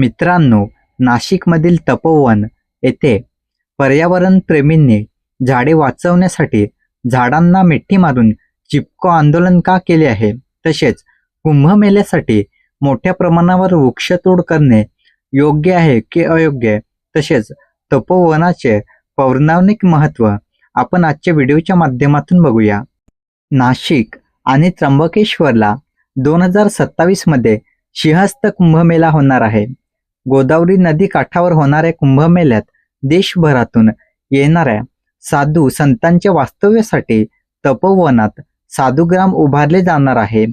मित्रांनो नाशिकमधील तपोवन येथे पर्यावरण प्रेमींनी झाडे वाचवण्यासाठी झाडांना मिठी मारून चिपको आंदोलन का केले आहे? तसेच कुंभमेल्यासाठी मोठ्या प्रमाणावर वृक्षतोड करणे योग्य आहे की अयोग्य? तसेच तपोवनाचे पौराणिक महत्त्व आपण आजच्या व्हिडिओच्या माध्यमातून बघूया. नाशिक आणि त्र्यंबकेश्वरला दोन हजार सत्तावीसमध्ये सिंहस्थ कुंभमेळा होणार आहे. गोदावरी नदी काठावर होणाऱ्या कुंभमेळ्यात देशभरातून येणाऱ्या साधू संतांच्या वास्तव्यासाठी तपोवनात साधुग्राम उभारले जाणार आहे.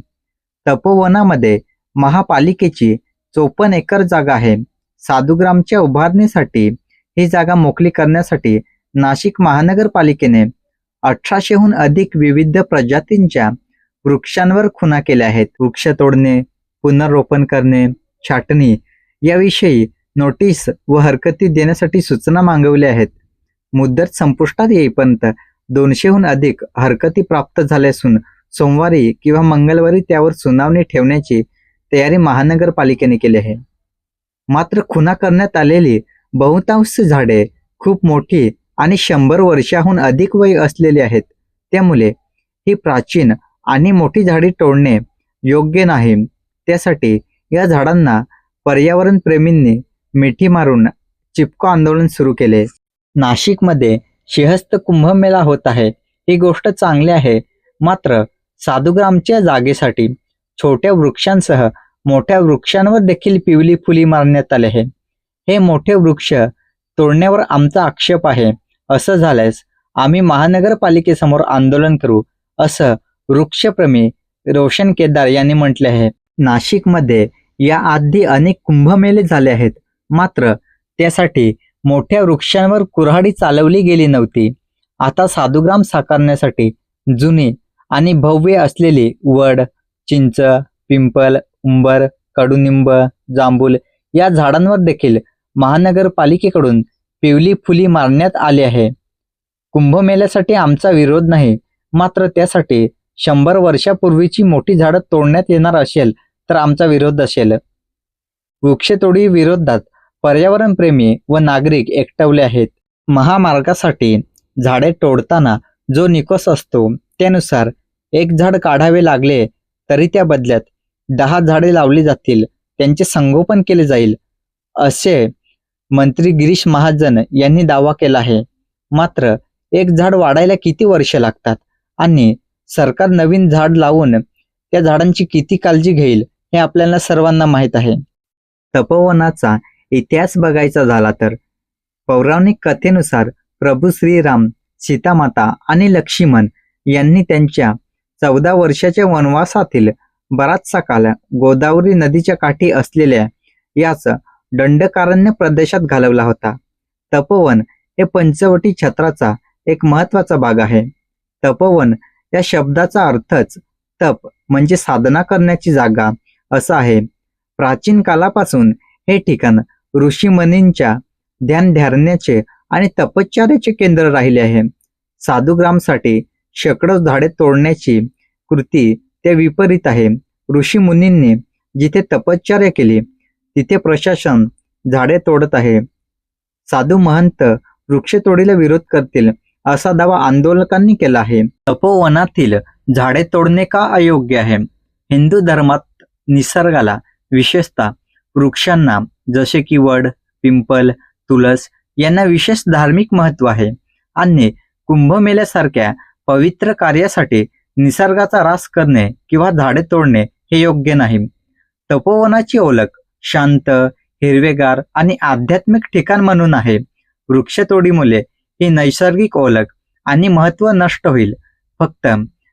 तपोवनामध्ये महापालिकेची चोपन्न एकर जागा आहे. साधुग्रामच्या उभारणीसाठी ही जागा मोकळी करण्यासाठी नाशिक महानगरपालिकेने अठराशेहून अधिक विविध प्रजातींच्या वृक्षांवर खुना केल्या आहेत. वृक्ष तोडणे पुनर्रोपण करणे छाटणी याविषयी नोटीस व हरकती देण्यासाठी सूचना मागवल्या आहेत. मुदत संपुष्टात येईपर्यंत दोनशेहून अधिक हरकती प्राप्त झाल्या असून सोमवारी किंवा मंगळवारी त्यावर सुनावणी ठेवण्याची तयारी महानगरपालिकेने केली आहे. मात्र खुना करण्यात आलेली बहुतांश झाडे खूप मोठी आणि शंभर वर्षाहून अधिक वय असलेली आहेत. त्यामुळे ही प्राचीन आणि मोठी झाडी तोडणे योग्य नाही. त्यासाठी या झाडांना पर्यावरण प्रेमींनी मिठी मारून चिपको आंदोलन सुरू केले. नाशिकमध्ये शिहस्त कुंभमेळा होत आहे. ही गोष्ट चांगली आहे. मात्र साधुग्रामच्या जागेसाठी छोट्या वृक्षांसह मोठ्या वृक्षांवर देखील पिवली फुली मारण्यात आले आहे. हे मोठे वृक्ष तोडण्यावर आमचा आक्षेप आहे. असं झाल्यास आम्ही महानगरपालिकेसमोर आंदोलन करू असं वृक्षप्रेमी रोशन केदार यांनी म्हटले आहे. नाशिकमध्ये या आधी अनेक कुंभमेले झाले आहेत. मात्र त्यासाठी मोठ्या वृक्षांवर कुऱ्हाडी चालवली गेली नव्हती. आता साधुग्राम साकारण्यासाठी जुनी आणि भव्य असलेली वड चिंच पिंपल उंबर कडुनिंब जांभूल या झाडांवर देखील महानगरपालिकेकडून पिवली फुली मारण्यात आली आहे. कुंभमेल्यासाठी आमचा विरोध नाही मात्र त्यासाठी शंभर वर्षापूर्वीची मोठी झाडं तोडण्यात येणार असेल तर आमचा विरोध असेल. वृक्षतोडी विरोधात पर्यावरण प्रेमी व नागरिक एकटवले आहेत. महामार्गासाठी झाडे तोडताना जो निकोस असतो त्यानुसार एक झाड काढावे लागले तरी त्या बदल्यात दहा झाडे लावली जातील त्यांचे संगोपन केले जाईल असे मंत्री गिरीश महाजन यांनी दावा केला आहे. मात्र एक झाड वाढायला किती वर्ष लागतात? आणि सरकार नवीन झाड लावून त्या झाडांची किती काळजी घेईल? हे आपल्याला सर्वांना माहीत आहे. तपोवनाचा इतिहास बघायचा झाला तर पौराणिक कथेनुसार प्रभू श्रीराम सीतामाता आणि लक्ष्मण यांनी त्यांच्या चौदा वर्षाच्या वनवासातील बराचसा काल गोदावरी नदीच्या काठी असलेल्या याच दंडकारण्य प्रदेशात घालवला होता. तपोवन हे पंचवटी छत्राचा एक महत्त्वाचा भाग आहे. तपोवन या शब्दाचा अर्थच तप म्हणजे साधना करण्याची जागा असं आहे. प्राचीन कालापासून हे ठिकाण ऋषीमुनींच्या ध्यान ध्यारण्याचे आणि तपश्चर्याचे केंद्र राहिले आहे. साधुग्रामसाठी शेकडो झाडे तोडण्याची कृती ते विपरीत आहे. ऋषीमुनींनी जिथे तपश्चर्या केली तिथे प्रशासन झाडे तोडत आहे. साधू महंत वृक्षतोडीला विरोध करतील असा दावा आंदोलकांनी केला आहे. तपोवनातील झाडे तोडणे का अयोग्य आहे? हिंदू धर्मात निसर्गाला विशेषतः वृक्षांना जसे की वड पिंपल तुलस यांना विशेष धार्मिक महत्त्व आहे. आणि कुंभमेल्यासारख्या पवित्र कार्यासाठी निसर्गाचा रास करणे किंवा झाडे तोडणे हे योग्य नाही. तपोवनाची ओळख शांत हिरवेगार आणि आध्यात्मिक ठिकाण म्हणून आहे. वृक्षतोडीमुळे ही नैसर्गिक ओळख आणि महत्त्व नष्ट होईल. फक्त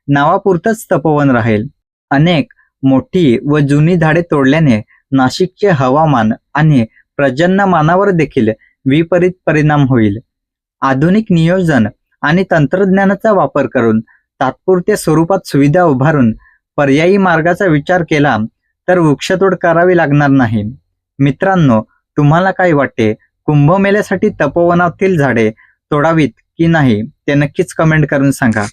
नावापुरतच तपोवन राहील. अनेक मोठी व जुनी झाडे तोडल्याने नाशिकचे हवामान आणि प्रजन्यमानावर देखील विपरीत परिणाम होईल. आधुनिक नियोजन आणि तंत्रज्ञानाचा वापर करून तात्पुरत्या स्वरूपात सुविधा उभारून पर्यायी मार्गाचा विचार केला तर वृक्षतोड करावी लागणार नाही. मित्रांनो तुम्हाला काय वाटते? कुंभमेळ्यासाठी तपोवनातील झाडे तोडावीत की नाही ते नक्कीच कमेंट करून सांगा.